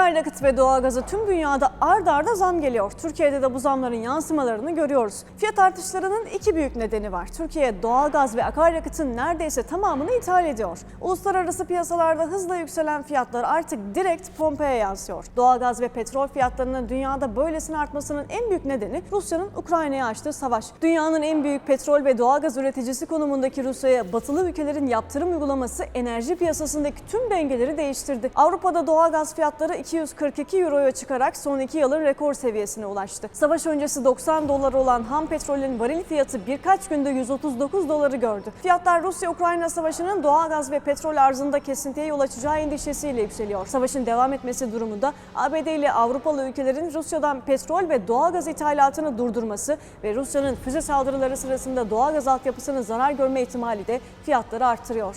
Akaryakıt ve doğalgaza tüm dünyada ard arda zam geliyor. Türkiye'de de bu zamların yansımalarını görüyoruz. Fiyat artışlarının iki büyük nedeni var. Türkiye doğalgaz ve akaryakıtın neredeyse tamamını ithal ediyor. Uluslararası piyasalarda hızla yükselen fiyatlar artık direkt pompaya yansıyor. Doğalgaz ve petrol fiyatlarının dünyada böylesine artmasının en büyük nedeni Rusya'nın Ukrayna'ya açtığı savaş. Dünyanın en büyük petrol ve doğalgaz üreticisi konumundaki Rusya'ya batılı ülkelerin yaptırım uygulaması enerji piyasasındaki tüm dengeleri değiştirdi. Avrupa'da doğalgaz fiyatları 242 euroya çıkarak son iki yılın rekor seviyesine ulaştı. Savaş öncesi 90 dolar olan ham petrolün varil fiyatı birkaç günde 139 doları gördü. Fiyatlar Rusya-Ukrayna savaşının doğalgaz ve petrol arzında kesintiye yol açacağı endişesiyle yükseliyor. Savaşın devam etmesi durumunda ABD ile Avrupalı ülkelerin Rusya'dan petrol ve doğalgaz ithalatını durdurması ve Rusya'nın füze saldırıları sırasında doğalgaz altyapısının zarar görme ihtimali de fiyatları artırıyor.